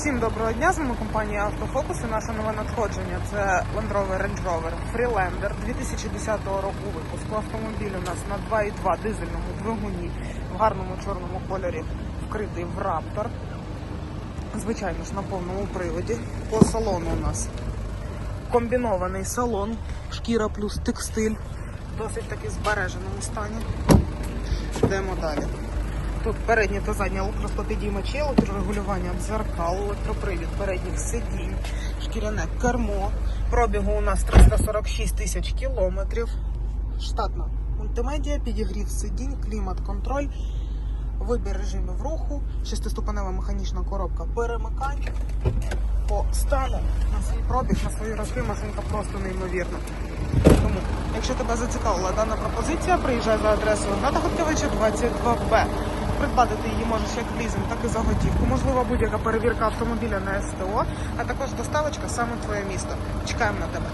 Всім доброго дня, з вами компанія Автофокус і наше нове надходження. Це Land Rover Range Rover Freelander 2010 року випуску. Автомобіль у нас на 2,2 дизельному двигуні в гарному чорному кольорі вкритий в Raptor. Звичайно ж на повному приводі. По салону у нас комбінований салон, шкіра плюс текстиль. Досить таки збереженому стані. Йдемо далі. Тут передні та задні електросклопідіймачі, електрорегулювання дзеркал, електропривід передніх сидінь, шкіряне кермо. Пробігу у нас 346 тисяч кілометрів. Штатна мультимедіа, підігрів сидінь, клімат-контроль, вибір режимів руху, шестиступенева механічна коробка перемикань. По стану на свій пробіг, на свої роки машинка просто неймовірна. Тому, якщо тебе зацікавила дана пропозиція, приїжджай за адресою Гната Хоткевича 22Б. Придбати ти її можеш як в лізинг, так і за готівку. Можливо, будь-яка перевірка автомобіля на СТО, а також доставочка саме в твоє місто. Чекаємо на тебе.